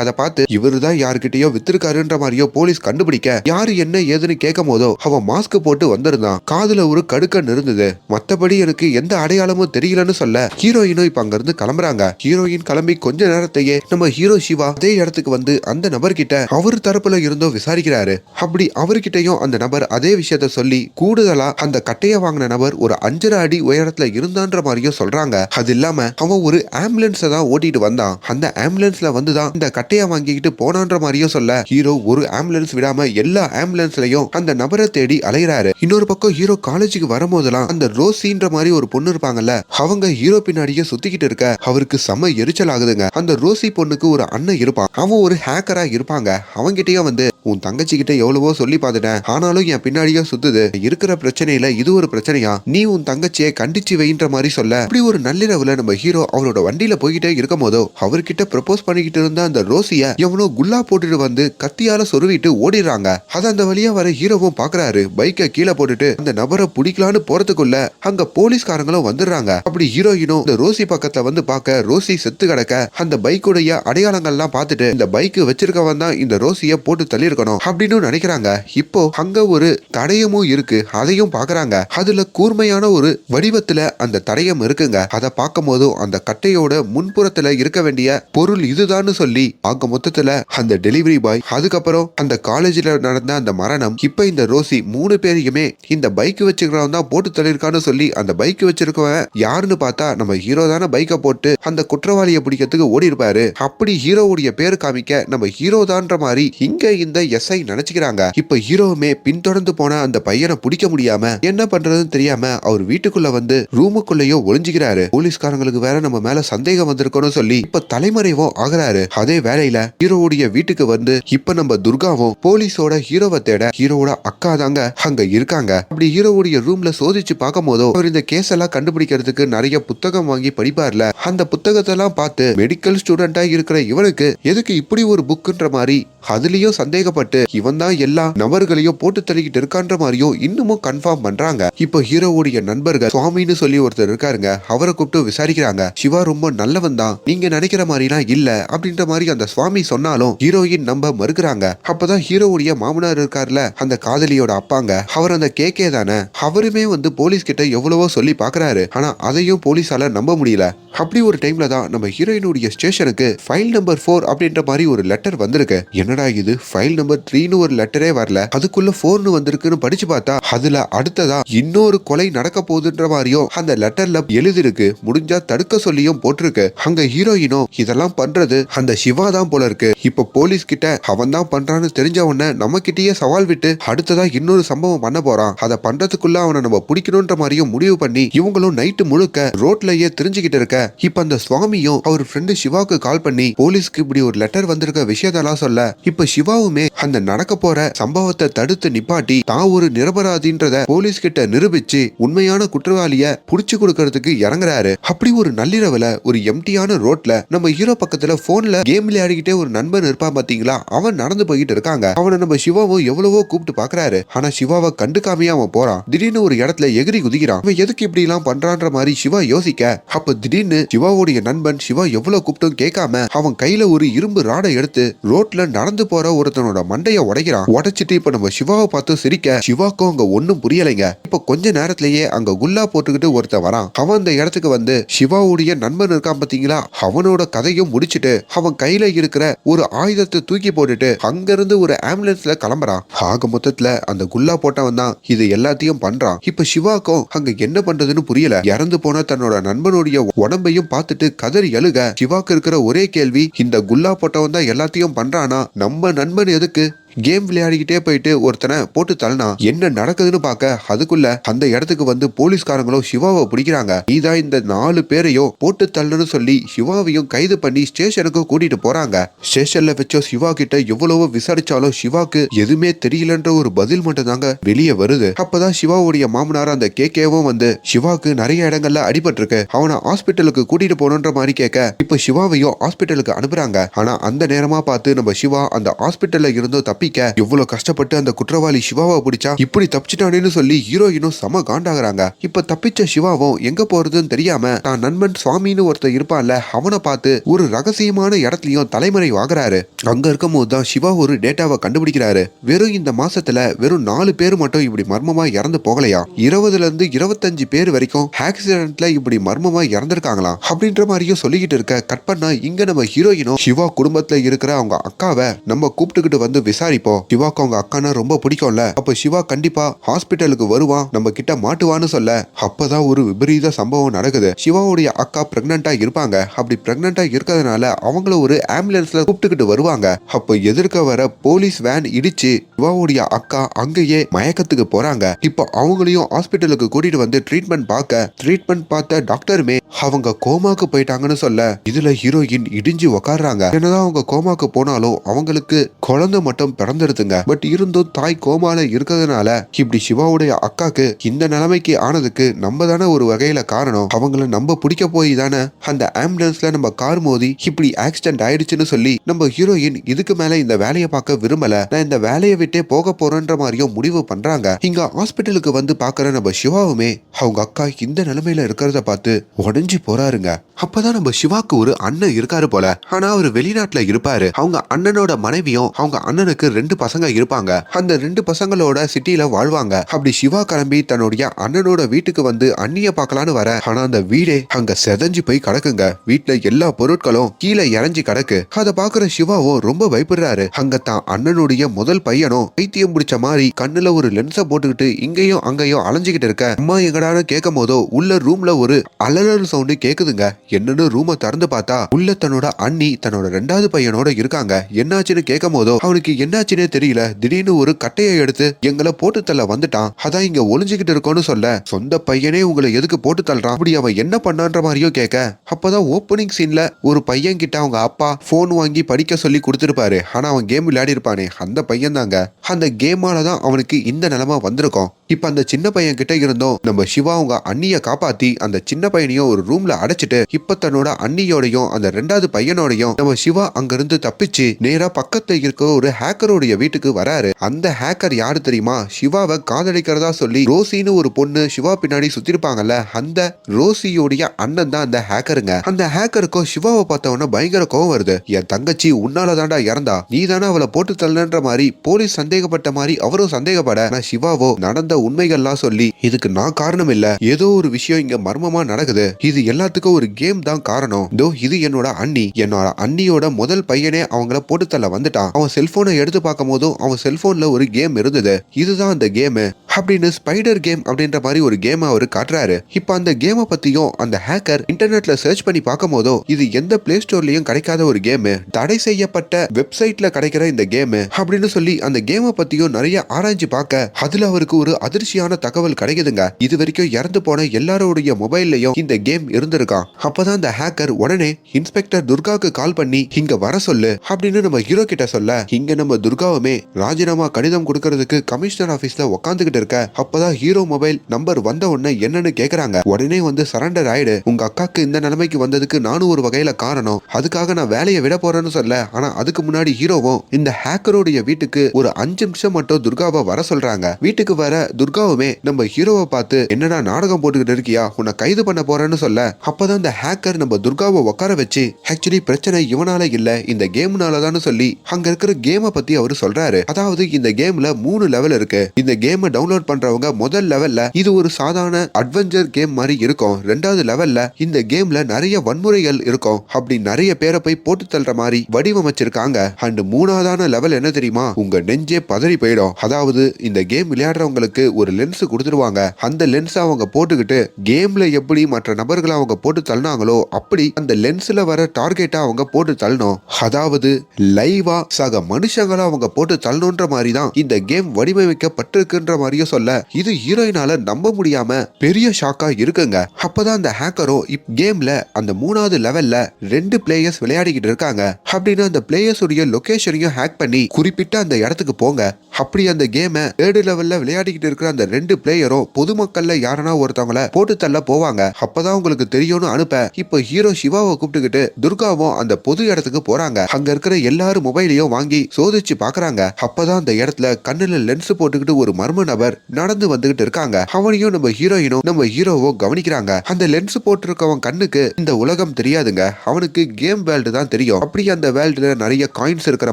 அதை பார்த்து இவருதான் யாருக்கிட்டயோ வித்திருக்காருன்ற மாதிரியோ போலீஸ் கண்டுபிடிக்க யாரு என்ன ஏதுன்னு கேட்கும் போதோ அவன் மாஸ்க் போட்டு வந்திருந்தான். காதுல ஒரு கடுக்கன் இருந்தது மத்தபடி எனக்கு எந்த அடையாளமும் தெரியலன்னு சொல்ல ஹீரோயினும் இப்ப அங்க இருந்து கிளம்புறாங்க. ஹீரோயின் கிளம்பி கொஞ்ச நேரத்தையே நம்ம ஹீரோ சிவா அதே இடத்துக்கு வந்து அந்த நபர்கிட்ட அவர் தரப்புல இருந்தோ விசாரிக்கிறாரு. அப்படி அவர்கிட்டயும் அந்த நபர் அதே விஷயத்த சொல்லி கூடுதலா அந்த கட்டைய வாங்கின நபர் ஒரு அஞ்சரை அடி உயரத்துல இருந்தான்ற மாதிரியும் சொல்றாங்க. அது இல்லாம அவன் ஒரு ஆம்புலன்ஸை தான் ஓட்டிட்டு வந்தான். அந்த ஆம்புலன்ஸ்ல வந்துதான் இந்த கட்டையை வாங்கிக்கிட்டு போனான்ற மாதிரியும் சொல்ல ஹீரோ ஒரு ஆம்புலன்ஸ் விடாம எல்லா ஆம்புலன்ஸ்லயும் அந்த நபரை தேடி அலைகிறாரு இன்னொரு பக்கம் ஹீரோ காலேஜுக்கு வரும்போதெல்லாம் அந்த ரோசின்ற மாதிரி ஒரு பொண்ணு இருப்பாங்கல்ல அவங்க ஹீரோ பின்னாடியே சுத்திக்கிட்டு இருக்க அவருக்கு செம எரிச்சல் ஆகுதுங்க. அந்த ரோசி பொண்ணுக்கு ஒரு அண்ணன் இருப்பான். அவன் ஒரு ஹேக்கரா இருப்பாங்க. அவங்கிட்டயும் வந்து உன் தங்கச்சி கிட்ட எவ்வளவோ சொல்லி பார்த்துட்டேன். ஆனாலும் என் பின்னாடியே சுத்துது. இருக்கிற பிரச்சனையில இது ஒரு பிரச்சனையா? நீ உன் தங்கச்சியை கண்டிச்சு வைன்ற மாதிரி சொல்ல. இப்படி ஒரு நள்ளிரவுல நம்ம ஹீரோ அவரோட வண்டியில போய்கிட்டே இருக்கும் போதோ அவர்கிட்ட ப்ரப்போஸ் பண்ணிக்கிட்டு இருந்த அந்த ரோசிய எவனோ குல்லா போட்டுட்டு வந்து கத்தியால சொருவிட்டு ஓடிடுறாங்க. அத அந்த வழியா வர ஹீரோவும் பாக்குறாரு. பைக்கை கீழே போட்டுட்டு அந்த நபரை பிடிக்கலான்னு போறதுக்குள்ள அங்க போலீஸ்காரங்களும் வந்துடுறாங்க. அப்படி ஹீரோயினும் இந்த ரோசி பக்கத்துல வந்து பார்க்க ரோசி செத்து கிடக்க அந்த பைக்குடைய அடையாளங்கள்லாம் பார்த்துட்டு இந்த பைக் வச்சிருக்கவன் தான் இந்த ரோசிய போட்டு தள்ளியிருக்கணும் அப்படின்னு நினைக்கிறாங்க. இப்போ அங்க ஒரு தடயமும் இருக்கு. அதையும் பாக்குறாங்க. அதுல கூர்மையான ஒரு வடிவத்துல அந்த தடயம் இருக்குங்க. அதை பார்க்கும் போதும் அந்த கட்டையோட முன்புறத்துல இருக்க வேண்டிய பொருள் இதுதான்னு சொல்லி ஆக மொத்தத்துல அந்த டெலிவரி பாய் அதுக்கப்புறம் அந்த காலேஜ்ல நடந்த அந்த மரணம் இப்ப இந்த ரோசி மூணு பேரையுமே இந்த பைக் வச்சுக்கிறவன் தான் போட்டு தள்ளியிருக்கான்னு சொல்லி அந்த பைக் வச்சிருக்கவன் யாருன்னு பார்த்தா நம்ம ஹீரோ தானே பைக்கை போட்டு அந்த குற்றவாளியை பிடிக்கிறதுக்கு ஓடி இருப்பாரு அப்படி ஹீரோவுடைய பேர் காமிக்க நம்ம ஹீரோ தான்ற மாதிரி இங்க இந்த எஸ்ஐ நினைச்சுக்கிறாங்க. இப்ப ஹீரோவுமே பின்தொடர்ந்து போன அந்த பையனை பிடிக்க முடியாம என்ன பண்றதுன்னு தெரியாம அவர் வீட்டுக்குள்ள வந்து ரூமுக்குள்ளேயோ ஒளிஞ்சுக்கிறாரு. போலீஸ்காரங்களுக்கு வேற நம்ம மேல சந்தேகம் வந்திருக்கணும் சொல்லி இப்ப தலைமறைவும் ஆகிறாரு. அதே வேலையில ஹீரோவுடைய வீட்டுக்கு வந்து இப்ப நம்ம துர்காவும் போலீஸோட ஹீரோவை தேட ஹீரோவோட அக்கா தாங்க அங்க இருக்காங்க. அப்படி ஹீரோவுடைய ரூம்ல சோதிச்சு பார்க்கும் போதோ அவர் இந்த கேஸ் எல்லாம் கண்டுபிடிக்கிறதுக்கு நிறைய புத்தகம் வாங்கி படிப்பார்ல. அந்த புத்தகத்தை எல்லாம் பார்த்து மெடிக்கல் ஸ்டூடெண்டா இருக்கிற இவனுக்கு எதுக்கு இப்படி ஒரு புக்குன்ற மாதிரி அதுலயும் சந்தேகப்பட்டு இவன் தான் எல்லா நபர்களையும் போட்டு தள்ளிக்கிட்டு இருக்கான்ற மாதிரியும் இன்னமும் கன்ஃபார்ம் பண்றாங்க. இப்போ ஹீரோவுடைய நண்பர்கள் சுவாமின்னு சொல்லி ஒருத்தர் இருக்காருங்க. அவரை கூப்பிட்டு விசாரிக்கிறாங்க. சிவா ரொம்ப நல்லவன் தான் நீங்க நினைக்கிற மாதிரிலாம் இல்ல அப்படின்ற மாதிரி அந்த சுவாமி சொன்னாலும் ஹீரோயின் நம்ப மறுக்கிறாங்க. அப்பதான் ஹீரோவுடைய மாமனார் இருக்காருல அந்த காதலியோட அப்பாங்க அவர் அந்த கேக்கே தானே அவருமே வந்து போலீஸ் கிட்ட எவ்வளவோ சொல்லி பாக்குறாரு ஆனா அதையும் போலீஸால நம்ப முடியல. அப்படி ஒரு டைம்ல தான் நம்ம ஹீரோயினுடைய ஸ்டேஷனுக்கு ஃபைல் நம்பர் ஃபோர் அப்படின்ற மாதிரி ஒரு லெட்டர் வந்திருக்கு. என்னடா இது ஃபைல் நம்பர் த்ரீன்னு ஒரு லெட்டரே வரல அதுக்குள்ள ஃபோர்னு வந்திருக்குன்னு படிச்சு பார்த்தா அதுல அடுத்ததா இன்னொரு கொலை நடக்க போகுதுன்ற மாதிரியும் அந்த லெட்டர்ல எழுதிருக்கு முடிஞ்சா தடுக்க சொல்லியும் போட்டிருக்கு. அங்க ஹீரோயினும் இதெல்லாம் பண்றது அந்த சிவா தான் போல இருக்கு. இப்ப போலீஸ் கிட்ட அவன் தான் பண்றான்னு தெரிஞ்ச உடனே நம்ம கிட்டயே சவால் விட்டு அடுத்ததா இன்னொரு சம்பவம் பண்ண போறான். அதை பண்றதுக்குள்ள அவனை நம்ம பிடிக்கணும்ன்ற மாதிரியும் முடிவு பண்ணி இவங்களும் நைட்டு முழுக்க ரோட்லயே தெரிஞ்சுக்கிட்டு இருக்க. இப்ப அந்த சுவாமியும் அவர் ஃப்ரெண்டு சிவாவுக்கு கால் பண்ணி போலீஸ்க்கு இப்படி ஒரு லெட்டர் வந்திருக்க விஷயத்தெல்லாம் சொல்ல. இப்ப சிவாவுமே அந்த நடக்க போற சம்பவத்தை தடுத்து நிப்பாட்டி தான் ஒரு நிரபராதின்றத போலீஸ் கிட்ட நிரூபிச்சு உண்மையான குற்றவாளிய புடிச்சு கொடுக்கறதுக்கு இறங்குறாரு. அப்படி ஒரு நள்ளிரவுல ஒரு எம்டியான ரோட்ல நம்ம ஹீரோ பக்கத்துல போன்ல கேம் விளையாடிக்கிட்டே ஒரு நண்பன் இருப்பான் பாத்தீங்களா? அவன் நடந்து போயிட்டு இருக்காங்க. அவனை நம்ம சிவாவும் எவ்வளவோ கூப்பிட்டு பாக்குறாரு. ஆனா சிவாவை கண்டுக்காமையே அவன் போறான். திடீர்னு ஒரு இடத்துல எகிரி குதிக்கிறான். அவன் எதுக்கு இப்படி எல்லாம் பண்றான்ற மாதிரி சிவா யோசிக்க. அப்ப திடீர்னு சிவாவுடைய நண்பன் சிவா எவ்வளவு கூப்பிட்டும் கேட்காம அவன் கையில ஒரு இரும்பு ராடை எடுத்து ரோட்ல நடந்து போற ஒருத்தனோட மண்டைய உடைக்கிறான். உடைச்சிட்டு இப்ப நம்ம சிவாவை பார்த்து சிரிக்க சிவாக்கும் அங்க ஒண்ணும் புரியலைங்க. இப்ப கொஞ்ச நேரத்திலேயே அங்க குல்லா போட்டுக்கிட்டு ஒருத்தன் வரான். அவன் அந்த இடத்துக்கு வந்து சிவாவுடைய நண்பன் இருக்கான் பாத்தீங்களா அவனோட கதையும் முடிச்சிட்டு அவன் கையில இருக்கிற ஒரு ஆயுதத்தை தூக்கி போட்டுட்டு அங்கிருந்து ஒரு ஆம்புலன்ஸ்ல கிளம்புறான். ஆக மொத்தத்துல அந்த குல்லா போட்டவன் தான் இது எல்லாத்தையும் பண்றான். இப்ப சிவாக்கும் அங்க என்ன பண்றதுன்னு புரியல. இறந்து போன தன்னோட நண்பனுடைய உடம்பையும் பார்த்துட்டு கதறி அழுக சிவாக்கு இருக்கிற ஒரே கேள்வி இந்த குல்லா போட்டவன் தான் எல்லாத்தையும் பண்றானா? நம்ம நண்பன் எதுக்கு? கேம் விளையாடிக்கிட்டே போயிட்டு ஒருத்தனை போட்டு தள்ளனா என்ன நடக்குதுன்னு பார்க்க அதுக்குள்ள அந்த இடத்துக்கு வந்து போலீஸ்காரங்களும் சிவாவை பிடிக்கிறாங்க. நீதான் இந்த நாலு பேரையும் போட்டு தள்ளுன்னு சொல்லி சிவாவையும் கைது பண்ணி ஸ்டேஷனுக்கு கூட்டிட்டு போறாங்க. ஸ்டேஷன்ல வச்ச சிவா கிட்ட எவ்வளவோ விசாரிச்சாலும் சிவாக்கு எதுவுமே தெரியலன்ற ஒரு பதில் மட்டும் தாங்க வெளியே வருது. அப்பதான் சிவாவுடைய மாமனார் அந்த கேக்கேவும் வந்து சிவாக்கு நிறைய இடங்கள்ல அடிபட்டிருக்கு. அவனை ஹாஸ்பிட்டலுக்கு கூட்டிட்டு போகணுன்ற மாதிரி கேட்க இப்ப சிவாவையும் ஹாஸ்பிட்டலுக்கு அனுப்புறாங்க. ஆனா அந்த நேரமா பார்த்து நம்ம சிவா அந்த ஹாஸ்பிட்டல்ல தப்பி தப்பிக்க எவ்வளவு கஷ்டப்பட்டு அந்த குற்றவாளி சிவாவை பிடிச்சா இப்படி தப்பிச்சிட்டானேன்னு சொல்லி ஹீரோயினும் செம காண்டாகிறாங்க. இப்ப தப்பிச்ச சிவாவும் எங்க போறதுன்னு தெரியாம தான் நண்பன் சுவாமின்னு ஒருத்தர் இருப்பான்ல அவனை பார்த்து ஒரு ரகசியமான இடத்துலயும் தலைமறை ஆகுறாரு அங்க இருக்கும் தான் சிவா ஒரு டேட்டாவை கண்டுபிடிக்கிறாரு. வெறும் இந்த மாசத்துல வெறும் நாலு பேர் மட்டும் இப்படி மர்மமா இறந்து போகலையா? இருபதுல இருந்து இருபத்தஞ்சு பேர் வரைக்கும் ஆக்சிடென்ட்ல இப்படி மர்மமா இறந்திருக்காங்களாம் அப்படின்ற மாதிரியும் சொல்லிக்கிட்டு இருக்க கட் பண்ணா இங்க நம்ம ஹீரோயினும் சிவா குடும்பத்துல இருக்கிற அவங்க அக்காவை நம்ம கூப்பிட்டுக்கிட்டு வந்து இப்போ சிவாக்கு அவங்க அக்கானா ரொம்ப பிடிக்கும்ல. அப்ப சிவா கண்டிப்பா ஹாஸ்பிட்டலுக்கு வருவான் நம்ம கிட்ட மாட்டுவான்னு சொல்ல. அப்பதான் ஒரு விபரீத சம்பவம் நடக்குது. சிவாவுடைய அக்கா பிரெக்னண்டா இருப்பாங்க. அப்படி பிரெக்னண்டா இருக்கிறதுனால அவங்கள ஒரு ஆம்புலன்ஸ்ல கூப்பிட்டுக்கிட்டு வருவாங்க. அப்போ எதிர்க்க வர போலீஸ் வேன் இடிச்சு சிவாவுடைய அக்கா அங்கேயே மயக்கத்துக்கு போறாங்க. இப்போ அவங்களையும் ஹாஸ்பிட்டலுக்கு கூட்டிட்டு வந்து ட்ரீட்மெண்ட் பார்க்க ட்ரீட்மெண்ட் பார்த்த டாக்டருமே அவங்க கோமாக்கு போயிட்டாங்கன்னு சொல்ல இதுல ஹீரோயின் இடிஞ்சு உக்காடுறாங்க என்னதான் அவங்க கோமாக்கு போனாலும் அவங்களுக்கு குழந்தை மட்டும் பிறந்திருதுங்க. பட் இருந்தும் தாய் கோமால இருக்கிறதுனால இப்படி சிவாவுடைய அக்காக்கு இந்த நிலைமைக்கு ஆனதுக்கு நம்ம தானே ஒரு வகையில காரணம். அவங்கள நம்ம பிடிக்க போய் தானே அந்த ஆம்புலன்ஸ்ல நம்ம கார் மோதி இப்படி ஆக்சிடென்ட் ஆயிடுச்சுன்னு சொல்லி நம்ம ஹீரோயின் இதுக்கு மேல இந்த வேலையை பார்க்க விரும்பல. நான் இந்த வேலையை விட்டே போக போறேன்ற மாதிரியும் முடிவு பண்றாங்க. இங்க ஹாஸ்பிட்டலுக்கு வந்து பாக்குற நம்ம சிவாவுமே அவங்க அக்கா இந்த நிலைமையில இருக்கிறத பார்த்து உடஞ்சி போறாருங்க. அப்பதான் நம்ம சிவாக்கு ஒரு அண்ணன் இருக்காரு போல. ஆனா அவர் வெளிநாட்டுல இருப்பாரு. அவங்க அண்ணனோட மனைவியும் அவங்க அண்ணனுக்கு ரெண்டு பசங்க இருப்பாங்க. அந்த ரெண்டு பசங்களோட சிட்டில வாழ்வாங்க. அப்படி சிவா கிளம்பி தன்னுடைய அண்ணனோட வீட்டுக்கு வந்து அண்ணிய பார்க்கலான்னு வர. ஆனா அந்த வீடே அங்க செதஞ்சு போய் கிடக்குங்க. வீட்டுல எல்லா பொருட்களும் கீழே இறஞ்சி கிடக்கு. அதை பாக்குற சிவாவோ ரொம்ப பயப்படுறாரு. அங்க தான் அண்ணனுடைய முதல் பையனும் பைத்தியம் பிடிச்ச மாதிரி கண்ணுல ஒரு லென்ஸ போட்டுக்கிட்டு இங்கேயும் அங்கேயும் அலைஞ்சுக்கிட்டு இருக்க. அம்மா எங்கடான்னு கேட்கும் போதோ உள்ள ரூம்ல ஒரு அலறல் சவுண்டு கேக்குதுங்க. என்னன்னு ரூமை திறந்து பார்த்தா உள்ள தன்னோட அண்ணி தன்னோட ரெண்டாவது பையனோட இருக்காங்க. என்னாச்சுன்னு கேட்கும் போதோ அவனுக்கு என்னாச்சுன்னே தெரியல. திடீர்னு ஒரு கட்டையை எடுத்து எங்களை போட்டு தள்ள வந்துட்டான். அதான் இங்க ஒளிஞ்சுக்கிட்டு இருக்கோன்னு சொல்ல. சொந்த பையனே உங்களை எதுக்கு போட்டு தள்ளுறான் அப்படி அவன் என்ன பண்ணான்ற மாதிரியோ கேட்க. அப்பதான் ஓப்பனிங் சீன்ல ஒரு பையன் கிட்ட அவங்க அப்பா போன் வாங்கி படிக்க சொல்லி கொடுத்துருப்பாரு. ஆனா அவன் கேம் விளையாடி இருப்பானே அந்த பையன் தாங்க அந்த கேமால தான் அவனுக்கு இந்த நிலைமை வந்திருக்கும். இப்ப அந்த சின்ன பையன் கிட்ட இருந்தோம் நம்ம சிவா அவங்க அண்ணிய காப்பாத்தி அந்த சின்ன பையனையும் ஒரு ரூம்ல அடைச்சிட்டு இப்ப தன்னோட அண்ணியோடையும் அந்த ரெண்டாவது பையனோடையும் நம்ம சிவா அங்கிருந்து தப்பிச்சு நேரா பக்கத்துல இருக்க ஒரு ஹேக்கர் ஹேக்கருடைய வீட்டுக்கு வராரு. அந்த ஹேக்கர் யாரு தெரியுமா? சிவாவை காதலிக்கிறதா சொல்லி ரோசின்னு ஒரு பொண்ணு சிவா பின்னாடி சுத்திருப்பாங்கல்ல அந்த ரோசியோடைய அண்ணன் தான் அந்த ஹேக்கருங்க. அந்த ஹேக்கருக்கும் சிவாவை பார்த்தவொன்னே பயங்கர கோவம் வருது. என் தங்கச்சி உன்னால தாண்டா இறந்தா. நீ தானே அவளை போட்டு தள்ளன்ற மாதிரி போலீஸ் சந்தேகப்பட்ட மாதிரி அவரும் சந்தேகப்பட. ஆனா சிவாவோ நடந்த உண்மைகள்லாம் சொல்லி இதுக்கு நான் காரணம் இல்ல. ஏதோ ஒரு விஷயம் இங்க மர்மமா நடக்குது. இது எல்லாத்துக்கும் ஒரு கேம் தான் காரணம். இதோ இது என்னோட அண்ணி. என்னோட அண்ணியோட முதல் பையனே அவங்கள போட்டு தள்ள வந்துட்டான். அவன் செல்போனை எடுத்து பார்க்கும் போதும் அவன் செல்போன்ல ஒரு கேம் இருந்தது. இதுதான் அந்த கேமு அப்படின்னு ஸ்பைடர் கேம் அப்படின்ற மாதிரி ஒரு கேம் அவர் காட்டுறாரு. இப்ப அந்த கேமை பத்தியும் அந்த ஹேக்கர் இன்டர்நெட்ல சர்ச் பண்ணி பார்க்கும் போதோ இது எந்த பிளே ஸ்டோர்லயும் கிடைக்காத ஒரு கேம் தடை செய்யப்பட்ட வெப்சைட்ல கிடைக்கிற இந்த கேம் அப்படின்னு சொல்லி அந்த கேமை பத்தியும் நிறைய ஆராய்ச்சி பார்க்க அதுல அவருக்கு ஒரு அதிர்ச்சியான தகவல் கிடைக்குதுங்க. இது வரைக்கும் இறந்து போன எல்லாரோடைய மொபைல்லையும் இந்த கேம் இருந்திருக்கான் அப்பதான் அந்த ஹேக்கர் உடனே இன்ஸ்பெக்டர் துர்காக்கு கால் பண்ணி இங்க வர சொல்லு அப்படின்னு நம்ம ஹீரோ கிட்ட சொல்ல இங்க நம்ம துர்காவுமே ராஜினாமா கடிதம் கொடுக்கறதுக்கு கமிஷனர் ஆபீஸ்ல உட்காந்துக்கிட்டு இருக்க. அப்பதான் ஹீரோ மொபைல் நம்பர் வந்த உடனே என்னன்னு கேக்குறாங்க. உடனே வந்து சரண்டர் ஆயிடு. உங்க அக்காக்கு இந்த நிலைமைக்கு வந்ததுக்கு நானும் ஒரு வகையில காரணம். அதுக்காக நான் வேலையை விட போறேன்னு சொல்ல ஆனா அதுக்கு முன்னாடி ஹீரோவும் இந்த ஹேக்கருடைய வீட்டுக்கு ஒரு அஞ்சு நிமிஷம் மட்டும் துர்காவை வர சொல்றாங்க. வீட்டுக்கு வர துர்காவுமே நம்ம ஹீரோவை பார்த்து என்னடா நாடகம் போட்டுக்கிட்டு இருக்கியா? உன்னை கைது பண்ண போறேன்னு சொல்ல. அப்பதான் இந்த ஹேக்கர் நம்ம துர்காவை உட்கார வச்சு ஆக்சுவலி பிரச்சனை இவனால இல்ல. இந்த கேம்னாலதான்னு சொல்லி அங்க இருக்கிற கேமை பத்தி அவர் சொல்றாரு. அதாவது இந்த கேம்ல மூணு லெவல் இருக்கு. இந்த கேமை டவுன்லோட் பண்றவங்க முதல் லெவல்ல இது ஒரு சாதாரண அட்வென்ச்சர் கேம் மாதிரி இருக்கும். ரெண்டாவது லெவல்ல இந்த கேம்ல நிறைய வன்முறைகள் இருக்கும். அப்படி நிறைய பேரை போய் போட்டு தள்ளுற மாதிரி வடிவமைச்சிருக்காங்க. அண்ட் மூணாவதான லெவல் என்ன தெரியுமா? உங்க நெஞ்சே பதறி போயிடும். அதாவது இந்த கேம் விளையாடுறவங்களுக்கு ஒரு லென்ஸ் கொடுத்துருவாங்க. அந்த லென்ஸ் அவங்க போட்டுக்கிட்டு கேம்ல எப்படி மற்ற நபர்களை அவங்க போட்டு தள்ளினாங்களோ அப்படி அந்த லென்ஸ்ல வர டார்கெட்டா அவங்க போட்டு தள்ளணும். அதாவது லைவா சக மனுஷங்களா அவங்க போட்டு தள்ளணுன்ற மாதிரி தான் இந்த கேம் வடிவமைக்கப்பட்டிருக்குன்ற மாதிரியும் சொல்ல இது ஹீரோயினால நம்ப முடியாம பெரிய ஷாக்கா இருக்குங்க. அப்பதான் அந்த ஹேக்கரும் இப் கேம்ல அந்த மூணாவது லெவல்ல ரெண்டு பிளேயர்ஸ் விளையாடிக்கிட்டு இருக்காங்க. அப்படின்னு அந்த பிளேயர்ஸ் உடைய லொகேஷனையும் ஹேக் பண்ணி குறிப்பிட்ட அந்த இடத்துக்கு போங்க. அப்படி அந்த கேமை தேர்டு லெவல்ல விளையாடிக்கிட்டு இருக்கிற அந்த ரெண்டு பிளேயரும் பொதுமக்கள்ல யாரனா ஒருத்தவங்கள போட்டு தள்ள போவாங்க. அப்பதான் உங்களுக்கு தெரியும்னு அனுப்ப இப்போ ஹீரோ சிவாவை கூப்பிட்டுக்கிட்டு துர்காவும் அந்த பொது இடத்துக்கு போறாங்க. அங்க இருக்கிற எல்லாரும் மொபைலையும் வாங்கி சோதிச்சு பாக்குறாங்க. அப்பதான் அந்த இடத்துல கண்ணுல லென்ஸ் போட்டுக்கிட்டு ஒரு மர்ம நபர் நடந்து வந்துகிட்டு இருக்காங்க. அவனையும் நம்ம ஹீரோயினும் நம்ம ஹீரோவோ கவனிக்கிறாங்க. அந்த லென்ஸ் போட்டிருக்கவன் கண்ணுக்கு இந்த உலகம் தெரியாதுங்க. அவனுக்கு கேம் வேர்ல்டு தான் தெரியும். அப்படி அந்த வேர்ல்டுல நிறைய காயின்ஸ் இருக்கிற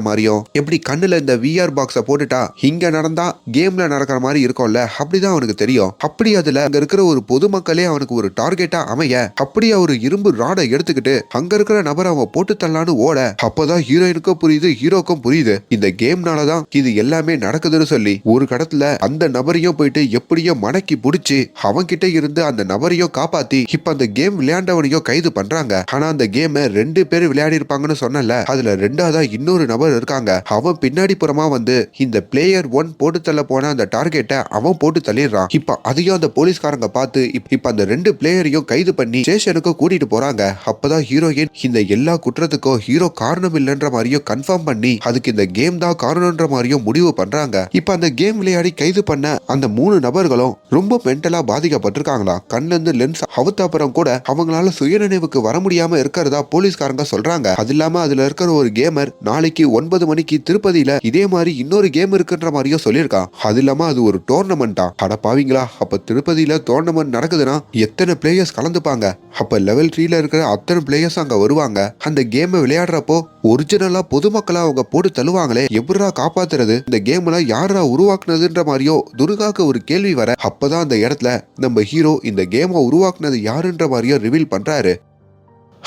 மாதிரியும் எப்படி கண்ணுல இந்த விஆர் பாக்ஸ போட்டுட்டா இங்க நடந்தா கேம்ல நடக்கிற மாதிரி இருக்கும்ல அப்படிதான் அவனுக்கு தெரியும். அப்படி அதுல அங்க இருக்கிற ஒரு பொதுமக்களே அவனுக்கு ஒரு டார்கெட்டா அமைய அப்படி ஒரு இரும்பு ராடை எடுத்துக்கிட்டு அங்க இருக்கிற நபரை அவன் போட்டு தள்ளான்னு ஓட அப்பதான் ஹீரோயினுக்கும் புரியுது ஹீரோக்கும் புரியுது. இந்த கேம்னால தான் இது எல்லாமே நடக்குதுன்னு சொல்லி ஒரு கடத்துல அந்த நபரையும் போயிட்டு எப்படியோ மடக்கி புடிச்சு அவன் கிட்ட இருந்து அந்த நபரையும் காப்பாத்தி இப்ப அந்த கேம் விளையாண்டவனையும் கைது பண்றாங்க. ஆனா அந்த கேமை ரெண்டு பேர் விளையாடி இருப்பாங்கன்னு சொன்னல அதுல ரெண்டாவதா இன்னொரு நபர் இருக்காங்க. அவன் பின்னாடி புறமா வந்து இந்த பிளேயர் ஒன் போட்டு தள்ள போன அந்த டார்கெட்டை அவன் போட்டு தள்ளிடுறான். இப்ப அதையும் அந்த போலீஸ்காரங்க பார்த்து இப்ப அந்த ரெண்டு பிளேயரையும் கைது பண்ணி ஸ்டேஷனுக்கு கூட்டிட்டு போறாங்க. அப்பதான் ஹீரோயின் இந்த எல்லா குற்றத்துக்கும் ஹீரோ காரணம் இல்லைன்ற மாதிரியும் கன்ஃபார்ம் பண்ணி அதுக்கு இந்த கேம் தான் காரணம்ன்ற மாதிரியும் முடிவு பண்றாங்க. இப்ப அந்த கேம் விளையாடி கைது பண்ண அந்த மூணு நபர்களும் ரொம்ப மென்டலா பாதிக்கப்பட்டிருக்காங்களா? கண்ணுல இருந்து லென்ஸ் அவுத்த அப்புறம் கூட அவங்களால சுயநினைவுக்கு வர முடியாம இருக்கிறதா போலீஸ்காரங்க சொல்றாங்க. அது இல்லாம அதுல இருக்கிற ஒரு கேமர் நாளைக்கு ஒன்பது மணிக்கு திருப்பதியில இதே மாதிரி இன்னொரு கேம் இருக்குன்ற மாதிரியும் சொல்லியிருக்கான். அது இல்லாம அது ஒரு டோர்னமெண்டா அட பாவீங்களா அப்ப திருப்பதியில டோர்னமெண்ட் நடக்குதுன்னா எத்தனை பிளேயர்ஸ் கலந்துப்பாங்க? அப்ப லெவல் த்ரீல இருக்கிற அத்தனை பிளேயர்ஸ் அங்க வருவாங்க. அந்த கேமை விளையாடுறப்போ ஒரிஜினலா பொதுமக்களா அவங்க போட்டு தள்ளுவாங்களே எப்படா காப்பாத்துறது? இந்த கேம்ல யாரா உருவாக்குனதுன்ற மாதிரியோ துர்காக்கு ஒரு கேள்வி வர அப்பதான் அந்த இடத்துல நம்ம ஹீரோ இந்த கேமை உருவாக்குனது யாருன்ற மாதிரியோ ரிவீல் பண்றாரு.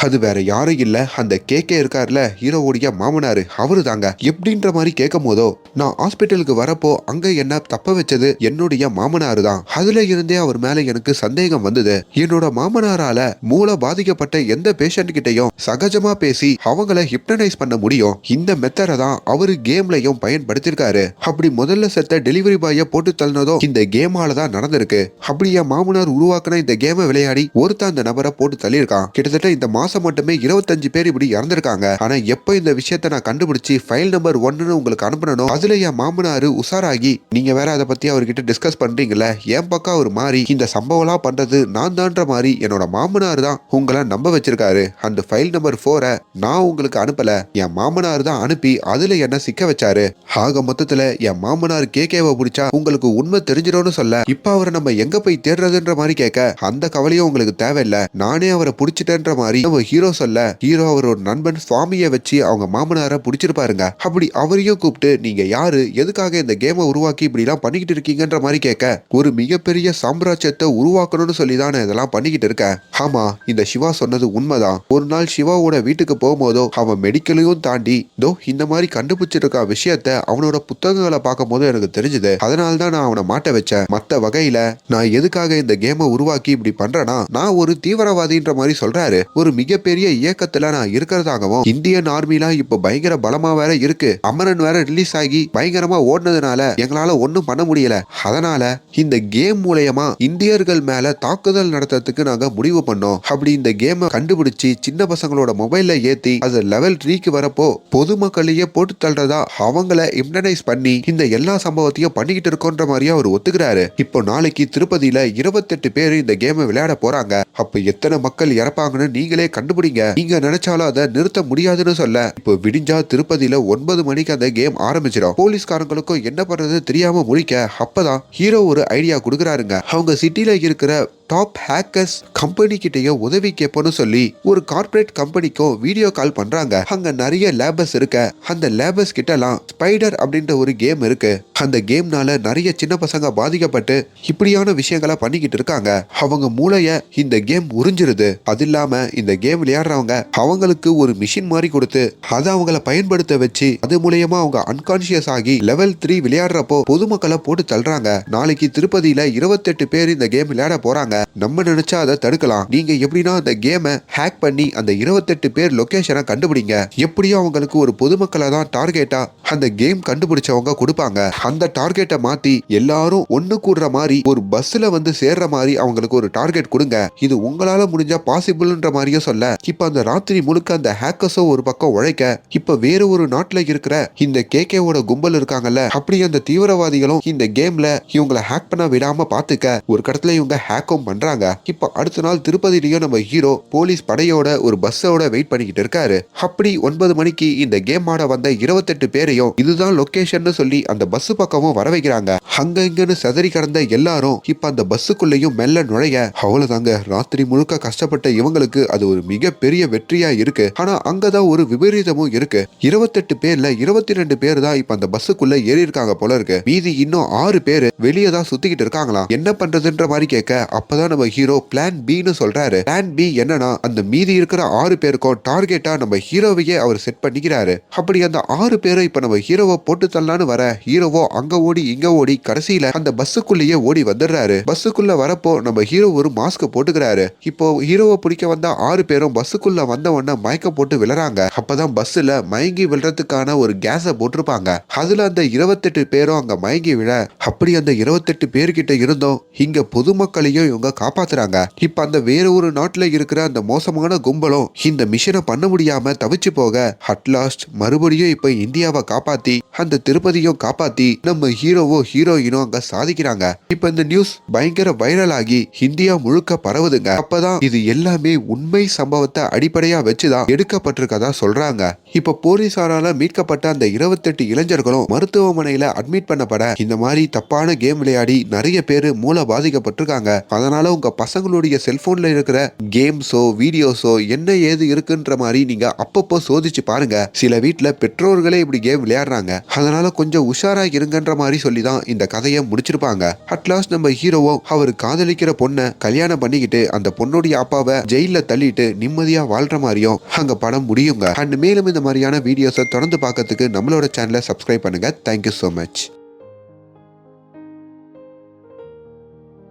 அது வேற யாரும் இல்ல. அந்த கேக்கே இருக்கார்ல ஹீரோவுடைய மாமனாரு அவரு தாங்க எப்படின்ற மாதிரி கேட்கும் போதோ நான் ஹாஸ்பிட்டலுக்கு வரப்போ அங்க என்ன தப்ப வச்சது? என்னுடைய மாமனாரு தான் அதுல இருந்தே அவர் மேல எனக்கு சந்தேகம் வந்தது. என்னோட மாமனாரால மூளை பாதிக்கப்பட்ட எந்த பேஷண்ட் கிட்டையும் சகஜமா பேசி அவங்கள ஹிப்னடைஸ் பண்ண முடியும். இந்த மெத்தட தான் அவரு கேம்லயும் பயன்படுத்திருக்காரு. அப்படி முதல்ல செத்த டெலிவரி பாய போட்டு தள்ளினதும் இந்த கேமால தான் நடந்திருக்கு. அப்படியே மாமனார் உருவாக்குன இந்த கேமை விளையாடி ஒருத்தன் அந்த நபரை போட்டு தள்ளியிருக்கான். கிட்டத்தட்ட இந்த மாசம் மட்டுமே இருபத்தஞ்சு பேர் இப்படி இறந்திருக்காங்க. ஆனா எப்போ இந்த விஷயத்த நான் கண்டுபிடிச்சு ஃபைல் நம்பர் ஒன்னு உங்களுக்கு அனுப்பணும் அதுல என் மாமனாரு உஷாராகி நீங்க வேற அதை பத்தி அவர்கிட்ட டிஸ்கஸ் பண்றீங்கல்ல? என் பக்கம் அவர் மாறி இந்த சம்பவம்லாம் பண்றது நான் தான்ற மாதிரி என்னோட மாமனார் தான் உங்களை நம்ப வச்சிருக்காரு. அந்த ஃபைல் நம்பர் ஃபோரை நான் உங்களுக்கு அனுப்பல. என் மாமனார் தான் அனுப்பி அதுல என்ன சிக்க வச்சாரு? ஆக மொத்தத்துல என் மாமனார் கேகேவை பிடிச்சா உங்களுக்கு உண்மை தெரிஞ்சிடும்னு சொல்ல இப்ப அவரை நம்ம எங்க போய் தேடுறதுன்ற மாதிரி கேட்க அந்த கவலையும் உங்களுக்கு தேவையில்ல. நானே அவரை பிடிச்சிட்டேன்ற மாதிரி நம்ம ஹீரோ சொல்ல ஹீரோ அவரோட நண்பன் சுவாமியை வச்சு அவங்க மாமனாரை பிடிச்சிருப்பாருங்க. அப்படி அவரையும் கூப்பிட்டு நீங்க யாரு? எதுக்காக இந்த கேமை உருவாக்கி இப்படி எல்லாம் பண்ணிக்கிட்டு இருக்கீங்கன்ற மாதிரி கேட்க ஒரு மிகப்பெரிய சாம்ராஜ்யத்தை உருவாக்கணும்னு சொல்லி தானே இதெல்லாம் பண்ணிக்கிட்டு இருக்கேன் ஆமா இந்த சிவா சொன்னது உண்மைதான். ஒரு நாள் சிவாவோட வீட்டுக்கு போகும்போதோ அவன் மெடிக்கலையும் தாண்டி தோ இந்த மாதிரி கண்டுபிடிச்சிருக்க விஷயத்த அவனோட புத்தகங்களை பார்க்கும் போது எனக்கு தெரிஞ்சது. அதனால தான் நான் அவனை மாட்ட வச்சேன். மத்த வகையில நான் எதுக்காக இந்த கேமை உருவாக்கி இப்படி பண்றேனா நான் ஒரு தீவிரவாதின்ற மாதிரி சொல்றாரு. ஒரு மிகப்பெரிய இயக்கத்துல நான் இருக்கிறதாகவும் இந்தியன் ஆர்மிலாம் இப்ப பயங்கர பலமா வேற இருக்கு. அமரன் வேற ரிலீஸ் ஆகி பயங்கரமா ஓடினதுனால எங்களால ஒன்றும் பண்ண முடியல. அதனால இந்த கேம் மூலயமா இந்தியர்கள் மேல தாக்குதல் நடத்துறதுக்கு நாங்க முடிவு பண்ணோம். அப்படி இந்த கேமை கண்டுபிடிச்சு சின்ன பசங்களோட மொபைல்ல ஏத்தி அது லெவல் த்ரீக்கு வரப்போ பொதுமக்களையே போட்டு தள்ளுறதா அவங்கள இம்டனைஸ் பண்ணி இந்த எல்லா சம்பவத்தையும் பண்ணிக்கிட்டு இருக்கோன்ற மாதிரியே அவர் ஒத்துக்கிறாரு. இப்போ நாளைக்கு திருப்பதியில இருபத்தெட்டு பேர் இந்த கேமை விளையாட போறாங்க. அப்ப எத்தனை மக்கள் இறப்பாங்கன்னு நீங்களே கண்டுபிடிங்க. நீங்க நினைச்சாலும் அதை நிறுத்த முடியாதுன்னு சொல்ல. இப்போ விடிஞ்சா திருப்பதியில ஒன்பது மணிக்கு அந்த கேம் ஆரம்பிச்சிடும். போலீஸ்காரங்களுக்கும் என்ன பண்றது தெரியாம முடிக்க அப்பதான் ஹீரோ ஒரு ஐடியா கொடுக்குறாருங்க. அவங்க சிட்டில இருக்கிற டாப் ஹேக்கர்ஸ் கம்பெனி கிட்டயோ உதவி கேட்போம்னு சொல்லி ஒரு கார்ப்பரேட் கம்பெனிக்கும் வீடியோ கால் பண்றாங்க. அங்க நிறைய லேபர்ஸ் இருக்க. அந்த லேபர்ஸ் கிட்டலாம் ஸ்பைடர் அப்படின்ற ஒரு கேம் இருக்கு. அந்த கேம்னால நிறைய சின்ன பசங்க பாதிக்கப்பட்டு இப்படியான விஷயங்களை பண்ணிக்கிட்டு இருக்காங்க. அவங்க மூளைய இந்த கேம் உறிஞ்சிருது. அது இல்லாம இந்த கேம் விளையாடுறவங்க அவங்களுக்கு ஒரு மிஷின் மாதிரி கொடுத்து அதை அவங்கள பயன்படுத்த வச்சு அது மூலயமா அவங்க அன்கான்சியஸ் ஆகி லெவல் த்ரீ விளையாடுறப்போ பொதுமக்களை போட்டு தள்ளுறாங்க. நாளைக்கு திருப்பதியில இருபத்தெட்டு பேர் இந்த கேம் விளையாட போறாங்க. நம்ம நினைச்சா அதை தடுக்கலாம். நீங்க எப்படின்னா அந்த கேமை ஹேக் பண்ணி அந்த இருபத்தெட்டு பேர் லொகேஷனை கண்டுபிடிங்க. எப்படியும் அவங்களுக்கு ஒரு பொதுமக்களை தான் டார்கெட்டா அந்த கேம் கண்டுபிடிச்சவங்க கொடுப்பாங்க. அந்த டார்கெட்டை மாத்தி எல்லாரும் ஒண்ணு கூடுற மாதிரி ஒரு பஸ்ல வந்து சேர்ற மாதிரி அவங்களுக்கு ஒரு டார்கெட் கொடுங்க. இது உங்களால முடிஞ்சா பாசிபிள்ன்ற மாதிரியும் சொல்ல இப்ப அந்த ராத்திரி முழுக்க அந்த ஹேக்கர்ஸோ ஒரு பக்கம் உழைக்க இப்ப வேற ஒரு நாட்டுல இருக்கிற இந்த கேகேவோட கும்பல் இருக்காங்கல்ல அப்படி அந்த தீவிரவாதிகளும் இந்த கேம்ல இவங்களை ஹேக் பண்ண விடாம பாத்துக்க ஒரு கடத்துல இவங்க ஹேக்கும் பண்றாங்க. இப்ப அடுத்த நாள் திருப்பதியிலயும் நம்ம ஹீரோ போலீஸ் படையோட ஒரு பஸ்ஸோட வெயிட் பண்ணிக்கிட்டு இருக்காரு. அப்படி ஒன்பது மணிக்கு இந்த கேம் ஆட வந்த இருபத்தெட்டு பேரையும் இதுதான் லொகேஷன் சொல்லி அந்த பஸ் பக்கமும் வர வைக்கிறாங்க. அங்க இங்கன்னு செதறி கடந்த எல்லாரும் இப்ப அந்த பஸ்ஸுக்குள்ளேயும் மெல்ல நுழைய அவ்வளவுதாங்க. ராத்திரி முழுக்க கஷ்டப்பட்ட இவங்களுக்கு அது ஒரு மிகப்பெரிய வெற்றியா இருக்கு. ஆனா அங்கதான் ஒரு விபரீதமும் இருக்கு. இருபத்தெட்டு பேர்ல இருபத்தி ரெண்டு பேர் தான் இப்ப அந்த பஸ்ஸுக்குள்ள ஏறி இருக்காங்க போல இருக்கு. மீதி இன்னும் ஆறு பேர் வெளியே தான் சுத்திக்கிட்டு இருக்காங்களாம். என்ன பண்றதுன்ற மாதிரி கேட்க அப்பதான் நம்ம ஹீரோ பிளான் பின்னு சொல்றாரு. பிளான் பி என்னன்னா அந்த மீதி இருக்கிற ஆறு பேருக்கும் டார்கெட்டா நம்ம ஹீரோவையே அவர் செட் பண்ணிக்கிறாரு. அப்படி அந்த ஆறு பேரும் இப்ப நம்ம ஹீரோவை போட்டு தள்ளலான்னு வர ஹீரோவோ அங்க ஓடி இங்க ஓடி கடைசியில அந்த பஸ்ஸுக்குள்ளேயே ஓடி வந்துடுறாரு. பஸ்ஸுக்குள்ள வரப்போ நம்ம ஹீரோ ஒரு மாஸ்க் போட்டுக்கிறாரு. இப்போ ஹீரோவை பிடிக்க வந்த ஆறு பேரும் பஸ்ஸுக்குள்ள வந்த உடனே மயக்க போட்டு விழறாங்க. அப்பதான் பஸ்ஸுல மயங்கி விழுறதுக்கான ஒரு கேஸை போட்டிருப்பாங்க. அதுல அந்த இருபத்தெட்டு பேரும் அங்க மயங்கி விழ அப்படி அந்த இருபத்தெட்டு பேர்கிட்ட இருந்தும் இங்க பொதுமக்களையும் இவங்க காப்பாத்துறாங்க. இப்ப அந்த வேற ஒரு நாட்டுல இருக்கிற அந்த மோசமான கும்பலும் இந்த மிஷனை பண்ண முடியாம தவிச்சு போக அட்லாஸ்ட் மறுபடியும் இப்ப இந்தியாவை காப்பாத்தி அந்த திருப்பதியும் காப்பாத்தி நம்ம ஹீரோவோ ஹீரோயினோ அங்க சாதிக்கிறாங்க. இப்ப இந்த நியூஸ் பயங்கர வைரல் ஆகி இந்தியா முழுக்க பரவுதுங்க. அப்பதான் இது எல்லாமே உண்மை சம்பவத்தை அடிப்படையா வச்சுதான் எடுக்கப்பட்டிருக்கதா சொல்றாங்க. இப்போ போலீசாரால மீட்கப்பட்ட அந்த இருபத்தெட்டு இளைஞர்களும் மருத்துவமனையில அட்மிட் பண்ணப்பட இந்த மாதிரி தப்பான கேம் விளையாடி நிறைய பேர் மூளை பாதிக்கப்பட்டிருக்காங்க. அதனால உங்க பசங்களுடைய செல்போன்ல இருக்கிற கேம்ஸோ வீடியோஸோ என்ன ஏது இருக்குன்ற மாதிரி நீங்க அப்பப்போ சோதிச்சு பாருங்க. சில வீட்டில் பெற்றோர்களே இப்படி கேம் விளையாடுறாங்க. அதனால கொஞ்சம் உஷாரா இருங்கன்ற மாதிரி சொல்லி தான் இந்த கதையை முடிச்சிருப்பாங்க. அட்லாஸ்ட் நம்ம ஹீரோவோ அவர் காதலிக்கிற பொண்ணை கல்யாணம் பண்ணிக்கிட்டு அந்த பொண்ணுடைய அப்பாவை ஜெயில தள்ளிட்டு நிம்மதியா வாழ்ற மாதிரியும் அங்க படம் முடியுங்க. அண்ட் மேலும் இந்த மாதிரியான வீடியோஸை தொடர்ந்து பார்க்கறதுக்கு நம்மளோட சேனலை சப்ஸ்கிரைப் பண்ணுங்க. Thank you so much